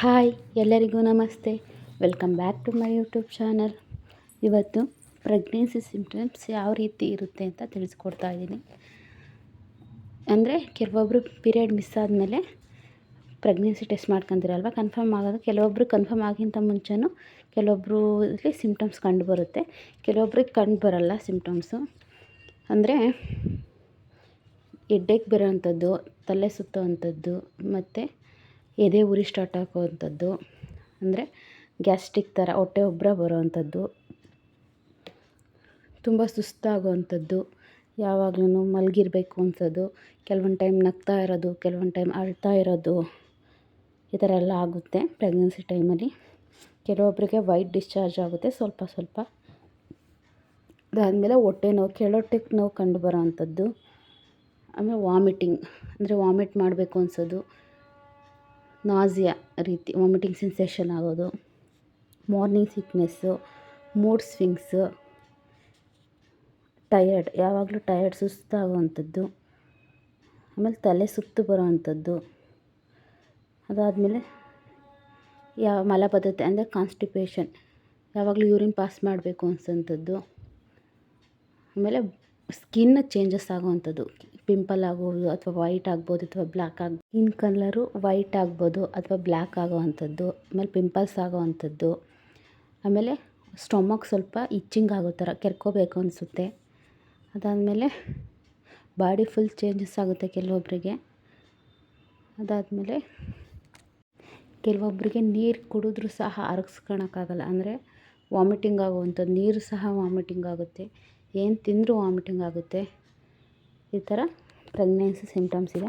Hi, ಎಲ್ಲರಿಗೂ ನಮಸ್ತೆ. Welcome back to my YouTube channel ಇವತ್ತು ಪ್ರೆಗ್ನೆನ್ಸಿ ಸಿಂಪ್ಟಮ್ಸ್ ಯಾವ ರೀತಿ ಇರುತ್ತೆ ಅಂತ ತಿಳಿಸ್ಕೊಡ್ತಾ ಇದ್ದೀನಿ. ಅಂದರೆ ಕೆಲವೊಬ್ಬರು ಪೀರಿಯಡ್ ಮಿಸ್ ಆದಮೇಲೆ ಪ್ರೆಗ್ನೆನ್ಸಿ ಟೆಸ್ಟ್ ಮಾಡ್ಕೊತೀರಲ್ವ ಕನ್ಫರ್ಮ್ ಆಗೋದು. ಕೆಲವೊಬ್ಬರು ಕನ್ಫರ್ಮ್ ಆಗಿಂತ ಮುಂಚೆನೂ ಕೆಲವೊಬ್ಬರು ಸಿಂಪ್ಟಮ್ಸ್ ಕಂಡು ಬರುತ್ತೆ. ಕೆಲವೊಬ್ರಿಗೆ ಕಂಡು ಬರೋಲ್ಲ ಸಿಂಪ್ಟಮ್ಸು ಅಂದರೆ ಎಡ್ಡೆಗೆ ಬರೋವಂಥದ್ದು ತಲೆ ಸುತ್ತುವಂಥದ್ದು ಮತ್ತು ಎದೆ ಉರಿ ಸ್ಟಾರ್ಟ್ ಆಗುವಂಥದ್ದು. ಅಂದರೆ ಗ್ಯಾಸ್ಟ್ರಿಕ್ ಥರ ಹೊಟ್ಟೆ ಉಬ್ಬರ ಬರುವಂಥದ್ದು. ತುಂಬ ಸುಸ್ತಾಗುವಂಥದ್ದು ಯಾವಾಗ್ಲೂ ಮಲಗಿರ್ಬೇಕು ಅನ್ಸೋದು ಕೆಲವೊಂದು ಟೈಮ್ ನಗ್ತಾ ಇರೋದು, ಕೆಲವೊಂದು ಟೈಮ್ ಅಳ್ತಾ ಇರೋದು. ಈ ಥರ ಎಲ್ಲ ಆಗುತ್ತೆ ಪ್ರೆಗ್ನೆನ್ಸಿ ಟೈಮಲ್ಲಿ ಕೆಲವೊಬ್ಬರಿಗೆ ವೈಟ್ ಡಿಸ್ಚಾರ್ಜ್ ಆಗುತ್ತೆ ಸ್ವಲ್ಪ ಸ್ವಲ್ಪ. ಅದಾದಮೇಲೆ ಹೊಟ್ಟೆ ನೋವು ಕೆಳೊಟ್ಟೆ ನೋವು ಕಂಡು ಬರೋ ಅಂಥದ್ದು ಆಮೇಲೆ ವಾಮಿಟಿಂಗ್ ಅಂದರೆ ವಾಮಿಟ್ ಮಾಡಬೇಕು ಅನ್ಸೋದು ನಾಸಿಯಾ ರೀತಿ ವಾಮಿಟಿಂಗ್ ಸೆನ್ಸೇಷನ್ ಆಗೋದು morning sickness mood swings tired ಯಾವಾಗಲೂ ಟಯರ್ಡ್ ಸುಸ್ತಾಗುವಂಥದ್ದು, ಆಮೇಲೆ ತಲೆ ಸುತ್ತು ಬರೋ ಅಂಥದ್ದು ಅದಾದಮೇಲೆ ಯಾವ ಮಲಬದ್ಧತೆ ಅಂದರೆ ಕಾನ್ಸ್ಟಿಪೇಷನ್ ಯಾವಾಗಲೂ ಯೂರಿನ್ ಪಾಸ್ ಮಾಡಬೇಕು ಅನ್ಸೋಂಥದ್ದು, ಆಮೇಲೆ ಸ್ಕಿನ್ ಚೇಂಜಸ್ ಆಗುವಂಥದ್ದು. ಪಿಂಪಲ್ ಆಗೋದು ಅಥವಾ ವೈಟ್ ಆಗ್ಬೋದು ಅಥವಾ ಬ್ಲ್ಯಾಕ್ ಆಗಿ ಸ್ಕಿನ್ ಕಲರು ವೈಟ್ ಆಗ್ಬೋದು ಅಥವಾ ಬ್ಲ್ಯಾಕ್ ಆಗೋವಂಥದ್ದು, ಆಮೇಲೆ ಪಿಂಪಲ್ಸ್ ಆಗೋವಂಥದ್ದು, ಆಮೇಲೆ ಸ್ಟೊಮಕ್ ಸ್ವಲ್ಪ ಇಚ್ಚಿಂಗ್ ಆಗೋ ಥರ ಕೆರ್ಕೋಬೇಕು ಅನಿಸುತ್ತೆ. ಅದಾದಮೇಲೆ ಬಾಡಿ ಫುಲ್ ಚೇಂಜಸ್ ಆಗುತ್ತೆ ಕೆಲವೊಬ್ಬರಿಗೆ ಅದಾದಮೇಲೆ ಕೆಲವೊಬ್ಬರಿಗೆ ನೀರು ಕುಡಿದ್ರೂ ಸಹ ಅರಗಿಸ್ಕೊಳಕ್ಕಾಗಲ್ಲ ಅಂದರೆ ವಾಮಿಟಿಂಗ್ ಆಗುವಂಥದ್ದು, ನೀರು ಸಹ ವಾಮಿಟಿಂಗ್ ಆಗುತ್ತೆ. ಏನು ತಿಂದರೂ ವಾಮಿಟಿಂಗ್ ಆಗುತ್ತೆ. ಈ ಥರ ಪ್ರೆಗ್ನೆನ್ಸಿ ಸಿಂಪ್ಟಮ್ಸ್ ಇದೆ.